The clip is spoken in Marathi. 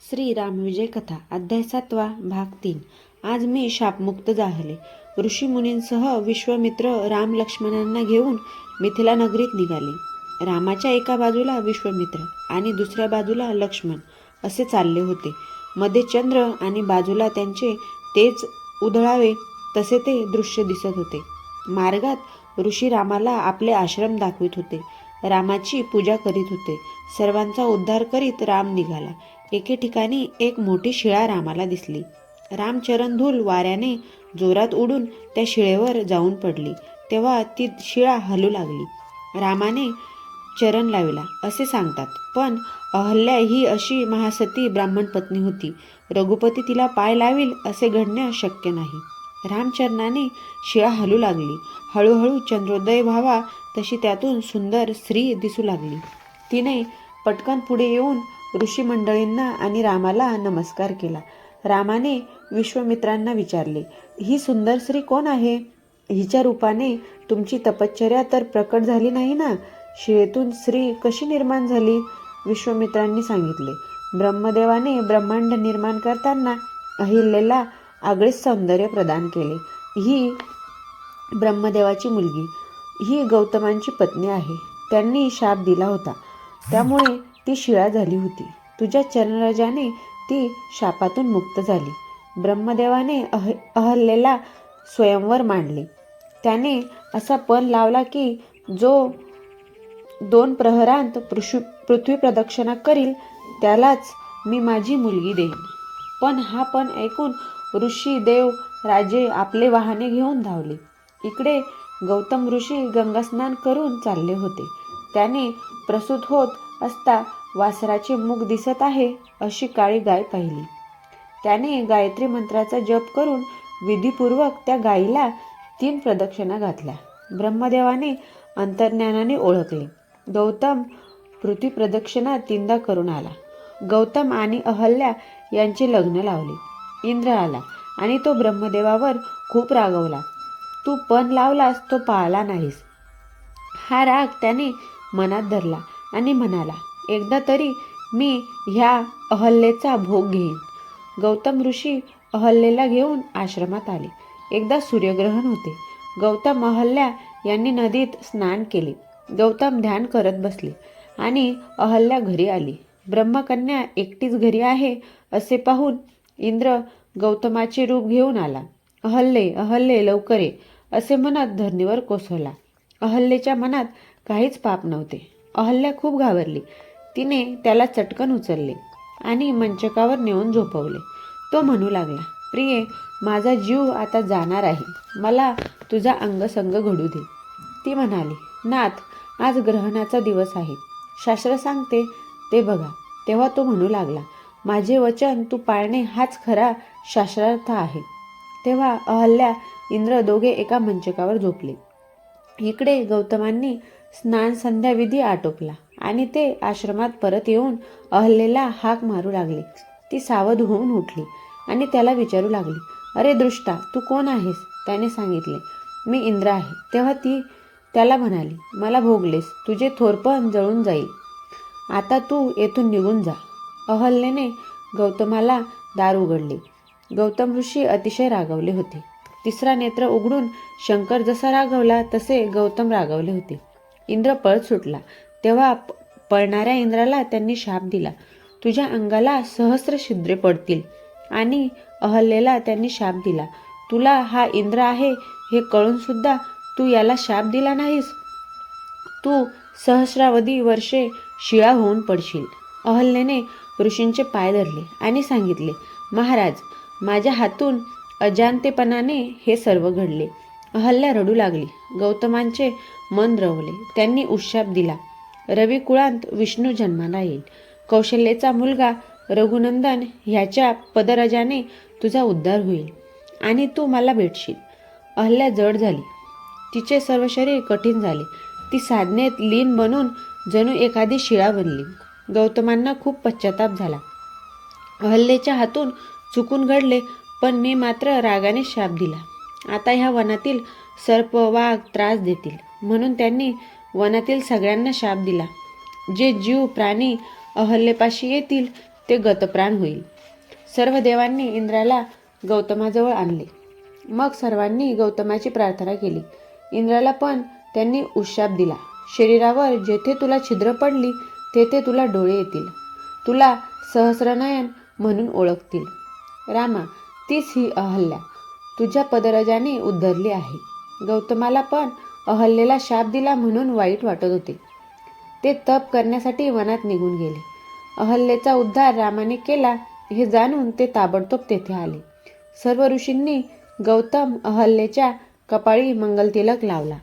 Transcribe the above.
श्रीराम विजय कथा अध्याय सातवा भाग तीन. आज मी शापमुक्त झाले. ऋषी मुनींसह विश्वामित्र राम लक्ष्मणांना घेऊन मिथिला नगरीत निघाले. रामाच्या एका बाजूला विश्वामित्र आणि दुसऱ्या बाजूला लक्ष्मण असे चालले होते. मध्ये चंद्र आणि बाजूला त्यांचे तेज उधळावे तसे ते दृश्य दिसत होते. मार्गात ऋषी रामाला आपले आश्रम दाखवित होते. रामाची पूजा करीत होते. सर्वांचा उद्धार करीत राम निघाला. एके ठिकाणी एक मोठी शिळा रामाला दिसली. रामचरण धूल वाऱ्याने जोरात उडून त्या शिळेवर जाऊन पडली. तेव्हा ती शिळा हलू लागली. रामाने चरण लाविला. असे सांगतात पण अहल्या ही अशी महासती ब्राह्मण पत्नी होती. रघुपती तिला पाय लावील असे घडणे शक्य नाही. रामचरणाने शिळा हलू लागली. हळूहळू चंद्रोदय व्हावा तशी त्यातून सुंदर स्त्री दिसू लागली. तिने पटकन पुढे येऊन ऋषी मंडळींना आणि रामाला नमस्कार केला. रामाने विश्वमित्रांना विचारले ही सुंदर स्त्री कोण आहे? हिच्या रूपाने तुमची तपश्चर्या तर प्रकट झाली नाही ना? शिळेतून स्त्री कशी निर्माण झाली? विश्वमित्रांनी सांगितले ब्रह्मदेवाने ब्रह्मांड निर्माण करताना अहिल्याला आगळेच सौंदर्य प्रदान केले. ही ब्रह्मदेवाची मुलगी ही गौतमांची पत्नी आहे. त्यांनी शाप दिला होता. त्यामुळे ती शिळा झाली होती. तुझ्या चरणराजाने ती शापातून मुक्त झाली. ब्रह्मदेवाने अह अहल्येला स्वयंवर मांडले. त्याने असा पण लावला की जो दोन प्रहरांत पृशु पृथ्वी प्रदक्षिणा करील त्यालाच मी माझी मुलगी देईन. पण हा पण ऐकून ऋषी देव राजे आपले वाहने घेऊन धावले. इकडे गौतम ऋषी गंगास्नान करून चालले होते. त्याने प्रसूत होत असता वासराचे मुख दिसत आहे अशी काळी गाय पाहिली. त्याने गायत्री मंत्राचा जप करून विधीपूर्वक त्या गायीला तीन प्रदक्षिणा घातल्या. ब्रह्मदेवाने अंतर्ज्ञानाने ओळखले. गौतम पृथ्वी प्रदक्षिणा तीनदा करून आला. गौतम आणि अहल्या यांचे लग्न लावले. इंद्र आला आणि तो ब्रह्मदेवावर खूप रागवला. तू पण लावलास तो पाळला नाहीस. हा राग त्याने मनात धरला आणि म्हणाला एकदा तरी मी ह्या अहल्येचा भोग घेईन. गौतम ऋषी अहल्येला घेऊन आश्रमात आले. एकदा सूर्यग्रहण होते. गौतम अहल्या यांनी नदीत स्नान केले. गौतम ध्यान करत बसले आणि अहल्या घरी आली. ब्रह्मकन्या एकटीच घरी आहे असे पाहून इंद्र गौतमाचे रूप घेऊन आला. अहल्ये अहल्ये लवकर ये असे म्हणत धरणीवर कोसळला. अहल्येच्या मनात काहीच पाप नव्हते. अहल्या खूप घाबरली. तिने त्याला चटकन उचलले आणि मंचकावर नेऊन झोपवले. तो म्हणू लागला प्रिये माझा जीव आता जाणार आहे. मला तुझा अंगसंग घडू दे. ती म्हणाली नाथ आज ग्रहणाचा दिवस आहे. शास्त्र सांगते ते बघा. तेव्हा तो म्हणू लागला माझे वचन तू पाळणे हाच खरा शास्त्रार्थ आहे. तेव्हा अहल्या इंद्र दोघे एका मंचकावर झोपले. इकडे गौतमांनी स्नान संध्याविधी आटोपला. आणि ते आश्रमात परत येऊन अहल्येला हाक मारू लागले. ती सावध होऊन उठली आणि त्याला विचारू लागली अरे दृष्टा तू कोण आहेस? त्याने सांगितले मी इंद्र आहे. तेव्हा ती त्याला म्हणाली मला भोगलेस तुझे थोरपण जळून जाईल. आता तू येथून निघून जा. अहल्येने गौतमाला दार उघडले. गौतम ऋषी अतिशय रागवले होते. तिसरा नेत्र उघडून शंकर जसा रागवला तसे गौतम रागवले होते. इंद्र पळत सुटला तेव्हा पळणाऱ्या इंद्राला त्यांनी शाप दिला. तुझ्या अंगाला सहस्र छिद्रे पडतील. आणि अहल्येला त्यांनी शाप दिला. तुला हा इंद्र आहे हे कळून सुद्धा तू याला शाप दिला नाहीस? तू सहस्रावधी वर्षे शिळा होऊन पडशील. अहल्येने ऋषींचे पाय धरले आणि सांगितले महाराज माझ्या हातून अजानतेपणाने हे सर्व घडले. अहल्या रडू लागली. गौतमांचे मन रवले त्यांनी उशाप दिला. रवी कुळांत विष्णू जन्माला येईल. कौशल्येचा मुलगा रघुनंदन ह्याच्या पदरजाने तुझा उद्धार होईल आणि तू मला भेटशील. अहल्या जड झाली. तिचे सर्व शरीर कठीण झाले. ती साधनेत लीन बनून जणू एखादी शिळा बनली. गौतमांना खूप पश्चाताप झाला. अहल्येच्या हातून चुकून घडले पण मी मात्र रागाने शाप दिला. आता ह्या वनातील सर्प वाघ त्रास देतील. म्हणून त्यांनी वनातील सगळ्यांना शाप दिला. जे जीव प्राणी अहल्येपाशी येतील ते गतप्राण होईल. सर्व देवांनी इंद्राला गौतमाजवळ आणले. मग सर्वांनी गौतमाची प्रार्थना केली. इंद्राला पण त्यांनी उशाप दिला. शरीरावर जेथे तुला छिद्र पडली तेथे तुला डोळे येतील. तुला सहस्रनयन म्हणून ओळखतील. रामा तीच ही अहल्या. तुझ्या पदरजाने उद्धरली आहे. गौतमाला पण अहल्येला शाप दिला म्हणून वाईट वाटत होते. ते तप करण्यासाठी वनात निघून गेले. अहल्येचा उद्धार रामाने केला हे जाणून ते ताबडतोब तेथे आले. सर्व ऋषींनी गौतम अहल्येच्या कपाळी मंगलतिलक लावला.